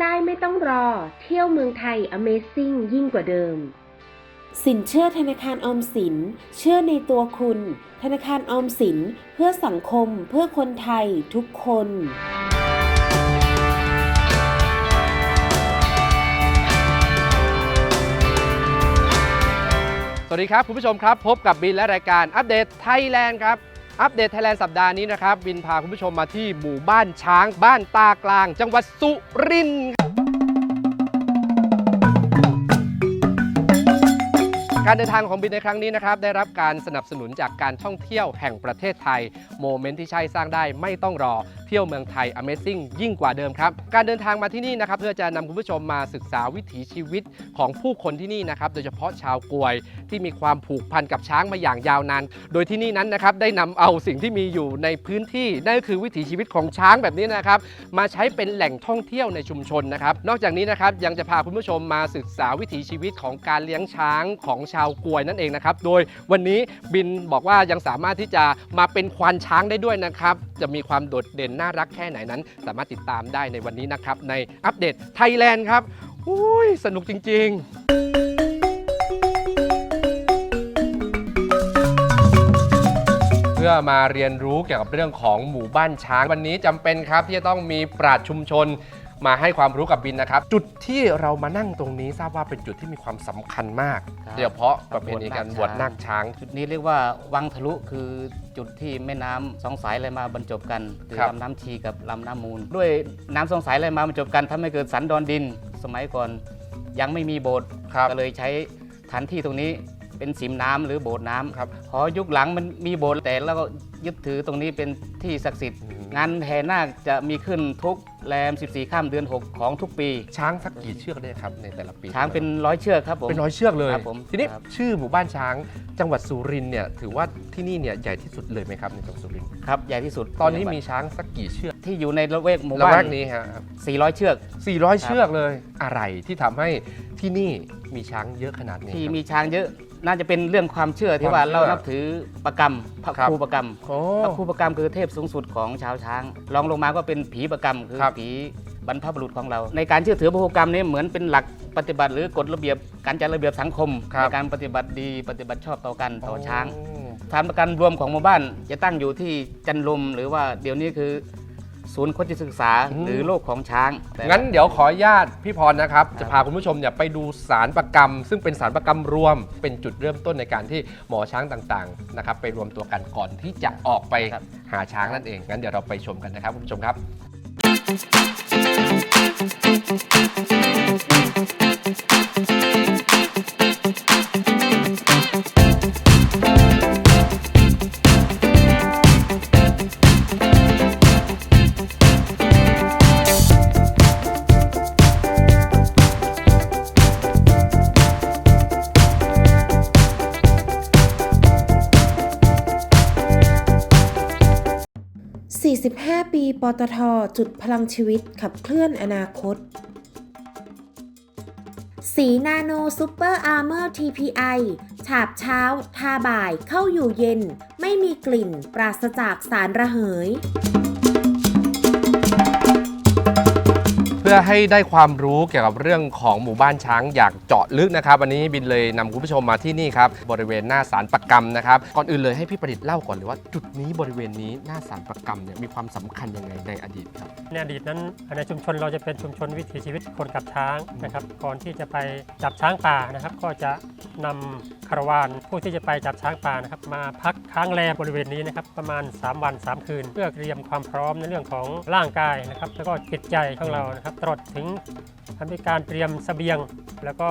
ได้ไม่ต้องรอ เที่ยวเมืองไทย Amazing ยิ่งกว่าเดิม สินเชื่อธนาคารออมสิน เชื่อในตัวคุณ ธนาคารออมสินเพื่อสังคมเพื่อคนไทยทุกคนสวัสดีครับ คุณผู้ชมครับ พบกับบินและรายการอัปเดตไทยแลนด์ครับ อัปเดตไทยแลนด์สัปดาห์นี้นะครับบินพาคุณผู้ชมมาที่หมู่บ้านช้าง บ้านตากลาง จังหวัดสุรินทร์การเดินทางของบินในครั้งนี้นะครับ ได้รับการสนับสนุนจากการท่องเที่ยวแห่งประเทศไทย โมเมนต์ที่ใช่สร้างได้ไม่ต้องรอ เที่ยวเมืองไทย Amazing ยิ่งกว่าเดิมครับ การเดินทางมาที่นี่นะครับเพื่อจะนำคุณผู้ชมมาศึกษาวิถีชีวิตของผู้คนที่นี่นะครับโดยเฉพาะชาวกวยที่มีความผูกพันกับช้างมาอย่างยาวนาน โดยที่นี่นั้นนะครับได้นำเอาสิ่งที่มีอยู่ในพื้นที่นั่นก็คือวิถีชีวิตของช้างแบบนี้นะครับมาใช้เป็นแหล่งท่องเที่ยวในชุมชนนะครับ นอกจากนี้นะครับยังจะพาคุณผู้ชมมาศึกษาวิถีชีวิตของการเลี้ยงช้างของชาวกวยนั่นเองนะครับ โดยวันนี้บินบอกว่ายังสามารถที่จะมาเป็นควานช้างได้ด้วยนะครับ จะมีความโดดเด่นน่ารักแค่ไหนนั้น สามารถติดตามได้ในวันนี้นะครับ ในอัปเดตไทยแลนด์ครับอุ้ยสนุกจริงๆเพื่อมาเรียนรู้เกี่ยวกับเรื่องของหมู่บ้านช้างวันนี้จำเป็นครับที่จะต้องมีปราชญ์ชุมชน มาให้ความรู้กับบินนะครับ จุดที่เรามานั่งตรงนี้ทราบว่าเป็นจุดที่มีความสำคัญมากครับ โดยเฉพาะประเพณีการบวชนาคช้าง จุดนี้เรียกว่าวังทะลุคือจุดที่แม่น้ำสองสายไหลมาบรรจบกันคือครับ ลำน้ำชีกับลำน้ำมูล ด้วยน้ำสองสายไหลมาบรรจบกันทำให้เกิดสันดอนดิน สมัยก่อนยังไม่มีโบสถ์ครับ ก็เลยใช้ฐานที่ตรงนี้เป็นสิมน้ำหรือโบสถ์น้ำครับ พอยุคหลังมันมีโบสถ์แต่แล้วก็ยึดถือตรงนี้เป็นที่ศักดิ์สิทธิ์อืม งานแห่นาคจะมีขึ้นทุกแรม 14 ข้ามเดือน 6 ของทุกปี ช้างสักกี่เชือกได้ครับในแต่ละปีช้างเป็นร้อยเชือกครับผม เป็นร้อยเชือกเลยครับผมทีนี้ครับ ชื่อหมู่บ้านช้างจังหวัดสุรินทร์เนี่ยถือว่าที่นี่เนี่ยใหญ่ที่สุดเลยไหมครับในจังหวัดสุรินทร์ครับ ใหญ่ที่สุดตอนนี้มีช้างสักกี่เชือกที่อยู่ในละเวกหมู่ละบ้าแวนกนี้ฮะ400 เชือก 400 เชือกเลยอะไรที่ทำให้ที่นี่มีช้างเยอะขนาดนี้ที่ครับมีช้างเยอะ น่าจะเป็นเรื่องความเชื่อที่ความว่าเชื่อเรานับถือประกรรมพระครับ ครูประกรรมโอ้ พระครูประกรรมคือเทพสูงสุดของชาวช้างรองลงมาก็เป็นผีประกรรมคือครับ ผีบรรพบุรุษของเรา ในการเชื่อถือพระครูประกรรมนี้เหมือนเป็นหลักปฏิบัติ หรือกฎระเบียบการจัดระเบียบสังคมครับในการปฏิบัติดีปฏิบัติชอบต่อกันต่อช้าง โอ้ ฐานประกันรวมของหมู่บ้านจะตั้งอยู่ที่จันลมหรือว่าเดี๋ยวนี้คือ ศูนย์โคชศึกษาอืมหรือโลกของช้างแต่งั้นเดี๋ยวขออนุญาตพี่พรนะครับ จะพาคุณผู้ชมเนี่ยไปดูสารประกรรม ซึ่งเป็นสารประกรรมรวม เป็นจุดเริ่มต้นในการที่หมอช้างต่างๆนะครับไปรวมตัวกันก่อนที่จะออกไปครับหาช้างนั่นเองงั้นเดี๋ยวเราไปชมกันนะครับคุณผู้ชมครับ45ปี ตท จุดพลังชีวิตขับเคลื่อนอนาคต สีนาโนซูเปอร์อาร์เมอร์ TPI ฉาบเช้า ทาบ่ายเข้าอยู่เย็น ไม่มีกลิ่น ปราศจากสารระเหย พื่อให้ได้ความรู้เกี่ยวกับเรื่องของหมู่บ้านช้างอย่างเจาะลึกนะครับวันนี้บินเลยนำคุณผู้ชมมาที่นี่ครับบริเวณหน้าสารประกรรมนะครับก่อนอื่นเลยให้พี่ประดิษฐ์เล่าก่อนเลยว่าจุดนี้บริเวณนี้หน้าสารประกรรมเนี่ยมีความสำคัญยังไงในอดีตครับ ในอดีตนั้นในชุมชนเราจะเป็นชุมชนวิถีชีวิตคนกับช้างนะครับก่อนที่จะไปจับช้างป่านะครับ ก็จะนำคารวานผู้ที่จะไปจับช้างป่านะครับมาพักค้างแรมบริเวณนี้นะครับประมาณ 3 วัน 3 คืน เพื่อเตรียมความพร้อมในเรื่องของร่างกายนะครับแล้วก็จิตใจของเรานะครับตลอดถึงทำให้การเตรียมเสบียง แล้วก็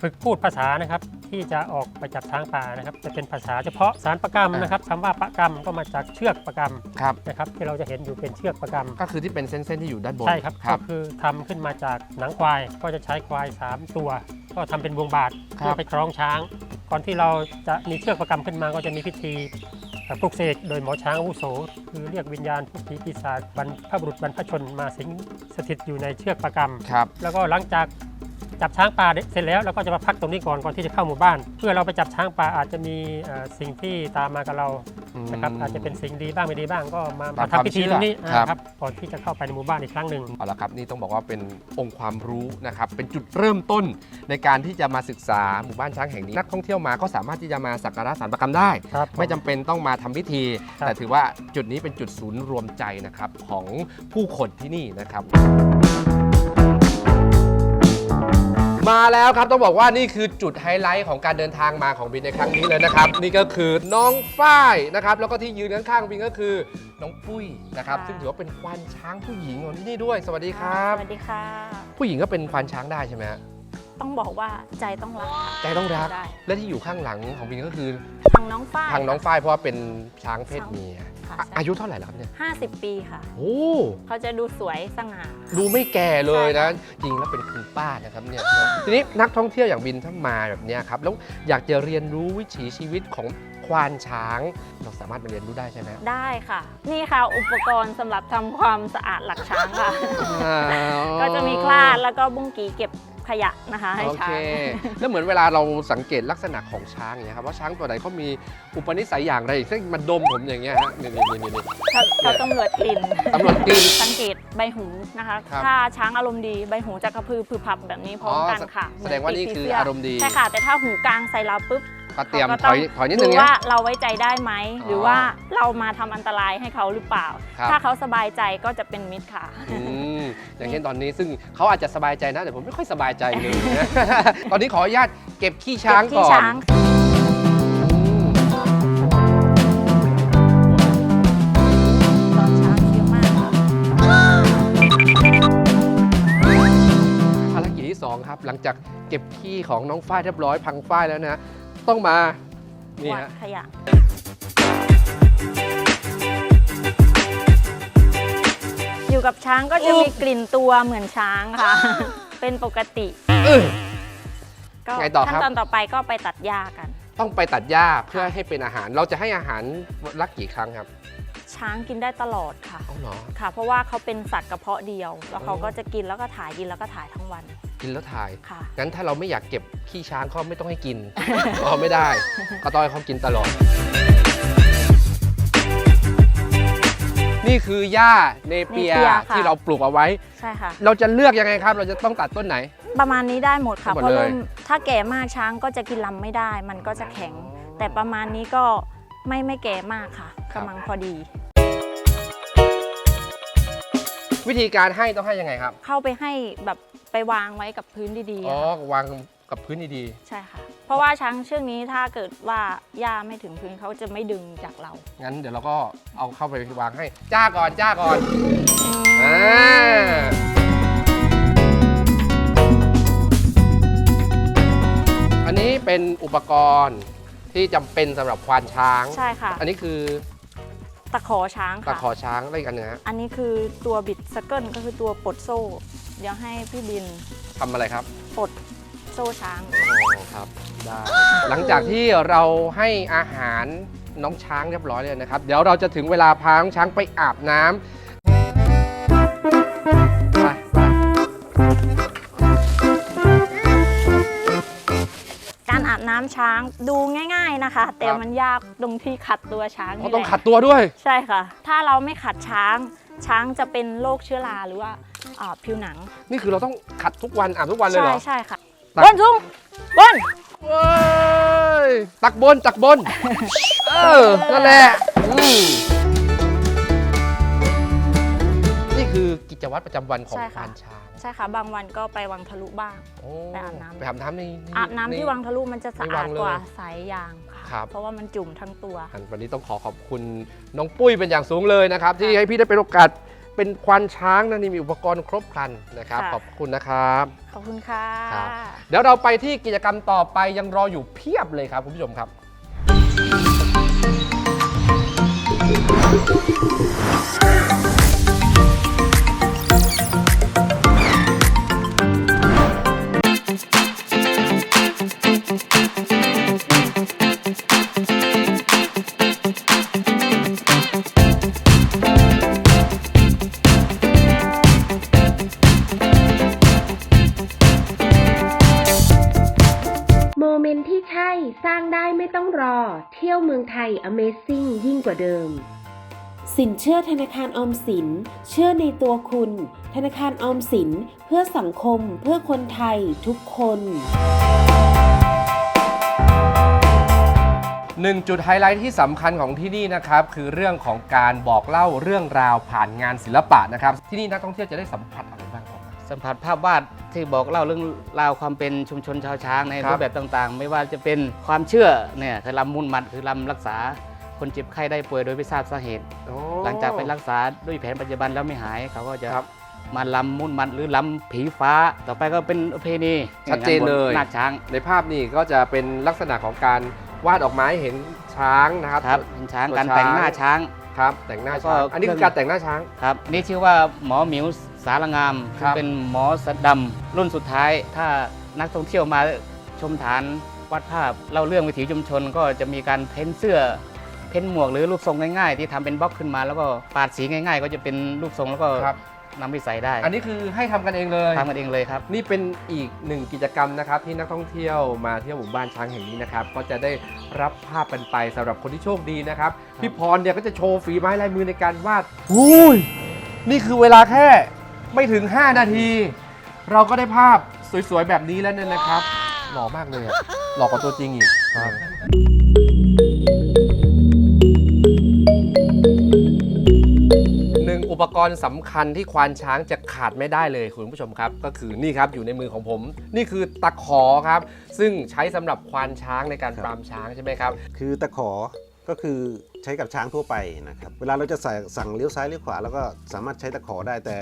ฝึกพูดภาษานะครับ ที่จะออกไปจับช้างป่านะครับ จะเป็นภาษาเฉพาะสารประกรรมนะครับคำว่าประกรรมก็มาจากเชือกประกรรมครับนะครับ ที่เราจะเห็นอยู่เป็นเชือกประกรรมก็คือที่เป็นเส้นๆที่อยู่ด้านบนใช่ครับครัก็บคือทำขึ้นมาจากหนังควาย ก็จะใช้ควาย 3 ตัว ก็ทำเป็นวงบาทครับเพื่อไปคล้องช้าง ก่อนที่เราจะมีเชือกประกรรมขึ้นมาก็จะมีพิธีเอ่อ ปลุกเสกโดยหมอช้างอาวุโส คือเรียกวิญญาณผู้ผีปีศาจบรรพบุรุษบรรพชนมาสิงสถิตอยู่ในเชือกประกรรม ครับ แล้วก็หลังจาก จับช้างป่าเสร็จแล้วเราก็จะมาพักตรงนี้ก่อนก่อนที่จะเข้าหมู่บ้าน เพื่อเราไปจับช้างป่าอาจจะมีเอ่อสิ่งที่ตามมากับเรานะครับอาจจะเป็นสิ่งดีบ้างไม่ดีบ้างก็มาตามมาทำพิธีความเชื่อตรงนี้ครับนะครับก่อนที่จะเข้าไปในหมู่บ้านอีกครั้งหนึ่งเอาละครับนี่ต้องบอกว่าเป็นองค์ความรู้นะครับเป็นจุดเริ่มต้นในการที่จะมาศึกษาหมู่บ้านช้างแห่งนี้นักท่องเที่ยวมาก็สามารถที่จะมาสักการะสารประกรรมได้ครับไม่จำเป็นต้องมาทำพิธีครับแต่ถือว่าจุดนี้เป็นจุดศูนย์รวมใจนะครับของผู้คนที่นี่นะครับ มาแล้วครับต้องบอกว่านี่คือจุดไฮไลท์ของการเดินทางมาของบินในครั้งนี้เลยนะครับ นี่ก็คือน้องฝ้ายนะครับ แล้วก็ที่ยืนข้างๆบินก็คือน้องปุ้ยนะครับค่ะซึ่งถือว่าเป็นควานช้างผู้หญิงของที่นี่ด้วย สวัสดีครับ สวัสดีค่ะ ผู้หญิงก็เป็นควานช้างได้ใช่ไหมฮะต้องบอกว่าใจต้องรักค่ะใจต้องรัก ได้และที่อยู่ข้างหลังของบินก็คือทางน้องฝ้าย ทางน้องฝ้ายเพราะว่าเป็นช้างเพศเมีย ค่ะอะ ใช่อายุเท่าไหร่แล้วครับเนี่ยห้าสิบปีค่ะ โอ้เขาจะดูสวยสง่า ดูไม่แก่เลยนะใช่จริงแล้วเป็นคุณป้านะครับเนี่ยทีนี้นักท่องเที่ยวอย่างบินถ้ามาแบบเนี้ยครับแล้วอยากจะเรียนรู้วิถีชีวิตของควานช้าง เราสามารถไปเรียนรู้ได้ใช่ไหมได้ค่ะ นี่ค่ะอุปกรณ์สำหรับทำความสะอาดหลักช้างค่ะ ก็จะมีคลาดแล้วก็บุ้งกีเก็บ ขยะนะคะ ให้โอช้าเค ง แล้วเหมือนเวลาเราสังเกตลักษณะของช้างอย่างเงี้ยครับว่าช้างตัวไหนเขามีอุปนิสัยอย่างไรซึ่งมันดมผมอย่างเงี้ยฮะนี่นี่นี่นี่ เขาเขาตำรวจกลิ่นตำรวจกลิ่นสังเกตใบหูนะคะ ครับถ้าช้างอารมณ์ดีใบหูจะกระพือพือพับแบบนี้พร้อมกันค่ะแสดงว่านี่คืออารมณ์ดี ใช่ค่ะ แต่ถ้าหูกลางใส่เราปุ๊บ ก็เตรียมขาถอยถอยนิดนึดูงเนี้ว่ายเราไว้ใจได้ไหมอ๋อหรือว่าเรามาทำอันตรายให้เขาหรือเปล่า ครับ ถ้าเขาสบายใจก็จะเป็นมิตรค่ะ อืมอย่างเช่นตอนนี้ซึ่งเขาอาจจะสบายใจนะ แต่ผมไม่ค่อยสบายใจเลยนะ ตอนนี้ขออนุญาตเก็บขี้ช้างเก็บขี้ก่อนช้างตอนช้างเยอะมากค่ะ ภารกิจที่สองครับ หลังจากเก็บขี้ของน้องฝ้ายเรียบร้อยพังฝ้ายแล้วนะ ต้องมา นี่กวาดฮะ ขยะ อยู่กับช้างก็จะมีกลิ่นตัวเหมือนช้างค่ะ เป็นปกติเออก็ไงต่อครับ ขั้นตอนต่อไปก็ไปตัดหญ้ากัน ต้องไปตัดหญ้าเพื่อให้เป็นอาหาร เราจะให้อาหารรักกี่ครั้งครับช้างกินได้ตลอดค่ะ เอาเหรอ ค่ะ เพราะว่าเขาเป็นสัตว์กระเพาะเดียว แล้วเขาอ๋อก็จะกินแล้วก็ถ่ายกินแล้วก็ถ่ายทั้งวัน กินแล้วถ่าย ค่ะ งั้นถ้าเราไม่อยากเก็บขี้ช้างก็ไม่ต้องให้กิน อ๋อไม่ได้ก็ต้องให้เขากินตลอด นี่คือหญ้าเนเปียเนเปียค่ะ ที่เราปลูกเอาไว้ ใช่ค่ะ เราจะเลือกยังไงครับ เราจะต้องตัดต้นไหน ประมาณนี้ได้หมดค่ะหมดเพราะเลย เริ่มถ้าแก่มากช้างก็จะกินลำไม่ได้ มันก็จะแข็ง แต่ประมาณนี้ก็ไม่ไม่แก่มากค่ะครับกำลังพอดี วิธีการให้ต้องให้ยังไงครับ เข้าไปให้แบบ ไปวางไว้กับพื้นดีๆอ๋ออะค่ะวางกับพื้นดีใช่ค่ะ เพราะว่าช้างเชือกนี้ถ้าเกิดว่าหญ้าไม่ถึงพื้นเขาจะไม่ดึงจากเราๆงั้นเดี๋ยวเราก็เอาเข้าไปวางให้ จ้าก่อนจ้าก่อนอ่า อันนี้เป็นอุปกรณ์ที่จำเป็นสำหรับควานช้าง ใช่ค่ะ อันนี้คือตะขอช้างตะค่ะ ขอช้างอะไรอีกอันหนึงฮะอันนี้คือตัวบิดสเกิลก็คือตัวปลดโซ่ เดี๋ยวให้พี่บินทำอะไรครับปลดโซ่ช้าง อ๋อครับได้หลังจากที่เราให้อาหารน้องช้างเรียบร้อยเลยนะครับ เดี๋ยวเราจะถึงเวลาพาน้องช้างไปอาบน้ำไปไปการอาบน้ำช้างดูง่าย ๆนะคะ แต่มันยากตรงที่ขัดตัวช้างเขานี่ต้องแหละขัดตัวด้วย ใช่ค่ะ ถ้าเราไม่ขัดช้าง ช้างจะเป็นโรคเชื้อราหรือว่าอ่าผิวหนัง นี่คือเราต้องขัดทุกวันอาบทุกวันเลยใช่เหรอ ใช่ค่ะตักบนทุ่งบนเว้ยตักบนตักบน เออ นั่นแหละอืมนี่คือกิจวัตรประจำวันของใช่ควาค่ะนช้าง ใช่ค่ะ บางวันก็ไปวังทะลุบ้างโอ้ไปอาบน้ำ ไปอาบน้ำในอาบน้ำที่วังทะลุมันจะสะในวัอาดงเลยกว่าสายยาง ค่ะครับ เพราะว่ามันจุ่มทั้งตัวอันวันนี้ต้องขอขอบคุณน้องปุ้ยเป็นอย่างสูงเลยนะครับ ที่ให้พี่ได้เป็นโอกาสเป็นควานช้างนะนี่มีอุปกรณ์ครบครันนะครับ ค่ะ ขอบคุณนะครับ ขอบคุณค่ะ ครับ เดี๋ยวเราไปที่กิจกรรมต่อไปยังรออยู่เพียบเลยครับคุณผู้ชมครับ เที่ยวเมืองไทย Amazing ยิ่งกว่าเดิม สินเชื่อธนาคารออมสิน เชื่อในตัวคุณ ธนาคารออมสินเพื่อสังคมเพื่อคนไทยทุกคน หนึ่งจุดไฮไลท์ที่สำคัญของที่นี่นะครับ คือเรื่องของการบอกเล่าเรื่องราวผ่านงานศิลปะนะครับ ที่นี่นักท่องเที่ยวจะได้สัมผัสอะไรบ้างครับ สัมผัสภาพวาดที่บอกเล่าเรื่องราวความเป็นชุมชนชาวช้างในครับรูปแบบต่างๆ ไม่ว่าจะเป็นความเชื่อเนี่ยคือลำมุนมัดคือลำรักษาคนเจ็บไข้ได้ป่วยโดยไม่ทราบสาเหตุโอ้หลังจากไปรักษาด้วยแผนปัจจุบันแล้วไม่หายเขาก็จะครับมาลำมุนมัดหรือลำผีฟ้า ต่อไปก็เป็นประเพณีชัดเจนเลยนาคช้าง ในภาพนี่ก็จะเป็นลักษณะของการวาดออกมาให้เห็นช้างนะครับครับเป็นช้างตัวการแต่งหน้าช้างช้างครับแต่งหน้าแล้วก็ช้างอันนี้คือการแต่งหน้าช้างครับนี่ชื่อว่าหมอหมิวสารงามครับ เป็นหมอสดำรุ่นสุดท้าย ถ้านักท่องเที่ยวมาชมฐานวาดภาพเล่าเรื่องวิถีชุมชนก็จะมีการเพ้นเสื้อ เพ้นหมวกหรือรูปทรงง่ายๆ ที่ทำเป็นบล็อกขึ้นมา แล้วก็ปาดสีง่าย ๆ ก็จะเป็นรูปทรงแล้วก็ครับ นำไปใส่ได้อันนี้คือให้ทำกันเองเลย ทำกันเองเลยครับ นี่เป็นอีกหนึ่งกิจกรรมนะครับ ที่นักท่องเที่ยวมาเที่ยวหมู่บ้านช้างแห่งนี้นะครับก็จะได้รับภาพกันไปสำหรับคนที่โชคดีนะครับพี่พรเนี่ยก็จะโชว์ฝีไม้ลายมือในการวาดอุ้ยนี่คือเวลาแค่ ไม่ถึง 5 นาที เราก็ได้ภาพสวยๆ แบบนี้แล้วเนี่ยนะครับ หล่อมากเลยอะหล่อกว่าตัวจริงอีกหนึ่งอุปกรณ์สำคัญที่ควานช้างจะขาดไม่ได้เลยคุณผู้ชมครับ ก็คือนี่ครับอยู่ในมือของผม นี่คือตะขอครับ ซึ่งใช้สำหรับควานช้างในการปรามช้างใช่ไหมครับ คือตะขอก็คือใช้กับช้างทั่วไปนะครับ เวลาเราจะใส่สั่งเลี้ยวซ้ายเลี้ยวขวา แล้วก็สามารถใช้ตะขอได้แต่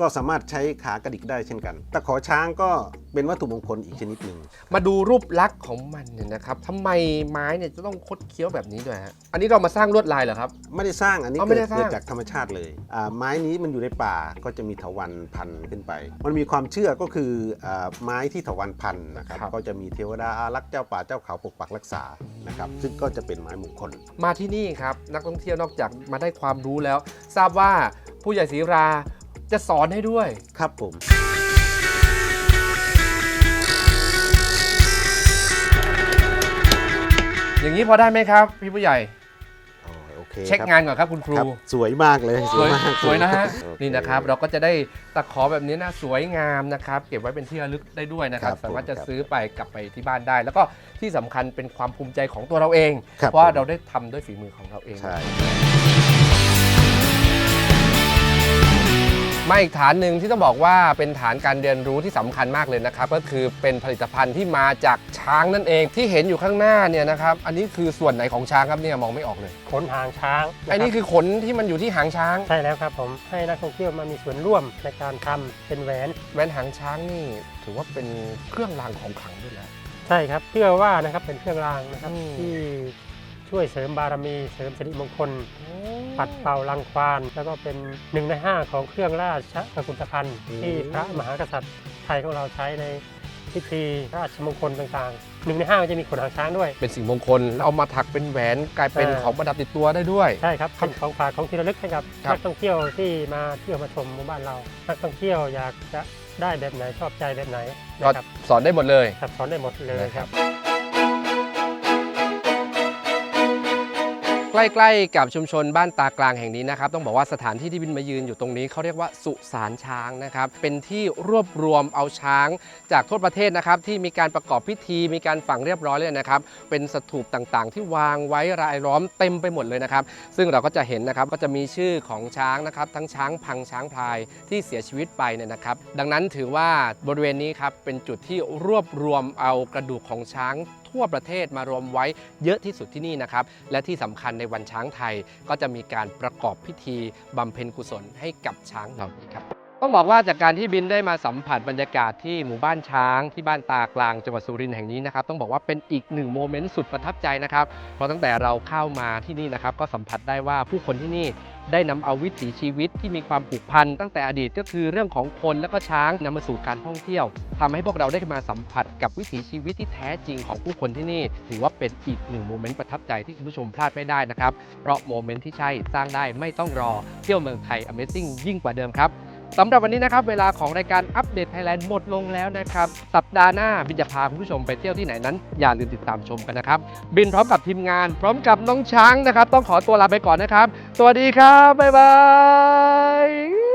ก็สามารถใช้ขากระดิกได้เช่นกัน ตะขอช้างก็เป็นวัตถุมงคลอีกชนิดหนึ่ง มาดูรูปลักษณ์ของมันเนี่ยนะครับทำไมไม้เนี่ยจะต้องคดเคี้ยวแบบนี้ด้วยฮะ อันนี้เรามาสร้างลวดลายเหรอครับ ไม่ได้สร้างอันนี้อ๋อไม่เกิได้ดสร้าง เกิดจากธรรมชาติเลยอ่าไม้นี้มันอยู่ในป่าก็จะมีเถาวันพันขึ้นไป มันมีความเชื่อก็คืออาไม้ที่เถาวันพันนะครับ ก็จะมีเทวดาอารักษ์เจ้าป่าเจ้าเขาปกปักรักษานะครับซึ่งก็จะเป็นไม้มงคล มาที่นี่ครับ นักท่องเที่ยวนอกจากมาได้ความรู้แล้ว ทราบว่าผู้ใหญ่ศรีรา จะสอนให้ด้วย ครับผม อย่างนี้พอได้ไหมครับ พี่ผู้ใหญ่อ๋อโอเคเช็คครับงานก่อนครับคุณครู ครับสวยมากเลยสวยมากสวยนะฮะโอเนี่นะครับเราก็จะได้ตะขอแบบนี้นะสวยงามนะครับ เก็บไว้เป็นที่ระลึกได้ด้วยนะครับ ครับสามารถจะผมครับซื้อไปกลับไปที่บ้านได้ แล้วก็ที่สำคัญเป็นความภูมิใจของตัวเราเอง ครับเพราะว่าผม เราได้ทำด้วยฝีมือของเราเอง ใช่ มาอีกฐานหนึ่งที่ต้องบอกว่าเป็นฐานการเรียนรู้ที่สำคัญมากเลยนะครับ ก็คือเป็นผลิตภัณฑ์ที่มาจากช้างนั่นเองที่เห็นอยู่ข้างหน้าเนี่ยนะครับ อันนี้คือส่วนไหนของช้างครับเนี่ยมองไม่ออกเลย ขนหางช้างะรับอันนี้คือขนที่มันอยู่ที่หางช้างใช่แล้วครับผมให้นักท่องเที่ยวมามีส่วนร่วมในการทำเป็นแหวนแว่นหางช้างนี่ ถือว่าเป็นเครื่องรางของขลังด้วยนะใช่ครับเชื่อว่านะครับเป็นเครื่องรางนะครับอืมที่ ช่วยเสริมบารมี เสริมสิริมงคล ปัดเป่ารังควาน แล้วก็เป็นหนึ่งในห้าของเครื่องราชกุฏภัณฑ์ที่พระมหากษัตริย์ไทยของเราใช้ในพิธีราชมงคลต่างๆหนึ่งในห้ามันจะมีขนหางช้างด้วย เป็นสิ่งมงคลแล้วเอามาถักเป็นแหวนกลายเป็นเออของประดับติดตัวได้ด้วย ใช่ครับเป็นของฝากของที่ระลึกให้กับครับนักท่องเที่ยวที่มาเที่ยวมาชมหมู่บ้านเรา นักท่องเที่ยวอยากจะได้แบบไหนชอบใจแบบไหนก็นะครับสอนได้หมดเลยครับสอนได้หมดเลยนะคครัรับบ ใกล้ๆกับชุมชนบ้านตากลางแห่งนี้นะครับต้องบอกว่าสถานที่ที่บินมายืนอยู่ตรงนี้เขาเรียกว่าสุสานช้างนะครับเป็นที่รวบรวมเอาช้าง จากทั่วประเทศนะครับที่มีการประกอบพิธีมีการฝังเรียบร้อยเลยนะครับเป็นสถูปต่างๆ ที่วางไว้รายล้อมเต็มไปหมดเลยนะครับซึ่งเราก็จะเห็นนะครับก็จะมีชื่อของช้างนะครับทั้งช้างพังช้างพลายที่เสียชีวิตไปเนี่ยนะครับ ดังนั้นถือว่าบริเวณนี้ครับเป็นจุดที่รวบรวมเอากระดูกของช้าง ทั่วประเทศมารวมไว้เยอะที่สุดที่นี่นะครับ และที่สำคัญในวันช้างไทยก็จะมีการประกอบพิธีบำเพ็ญกุศลให้กับช้างเหล่านี้ครับต้องบอกว่าจากการที่บินได้มาสัมผัสบรรยากาศที่หมู่บ้านช้างที่บ้านตากลางจังหวัดสุรินทร์แห่งนี้นะครับต้องบอกว่าเป็นอีกหนึ่งโมเมนต์สุดประทับใจนะครับเพราะตั้งแต่เราเข้ามาที่นี่นะครับก็สัมผัสได้ว่าผู้คนที่นี่ ได้นำเอาวิถีชีวิตที่มีความผูกพันตั้งแต่อดีตก็คือเรื่องของคนและก็ช้างนำมาสู่การท่องเที่ยวทำให้พวกเราได้มาสัมผัสกับวิถีชีวิตที่แท้จริงของผู้คนที่นี่ ถือว่าเป็นอีกหนึ่งโมเมนต์ประทับใจที่คุณผู้ชมพลาดไม่ได้นะครับเพราะโมเมนต์ที่ใช่สร้างได้ไม่ต้องรอเที่ยวเมืองไทย Amazing ยิ่งกว่าเดิมครับ สำหรับวันนี้นะครับเวลาของรายการอัปเดตไทยแลนด์หมดลงแล้วนะครับ สัปดาห์หน้าบินจะพาคุณผู้ชมไปเที่ยวที่ไหนนั้น อย่าลืมติดตามชมกันนะครับ บินพร้อมกับทีมงาน พร้อมกับน้องช้างนะครับ ต้องขอตัวลาไปก่อนนะครับ สวัสดีครับบ๊ายบาย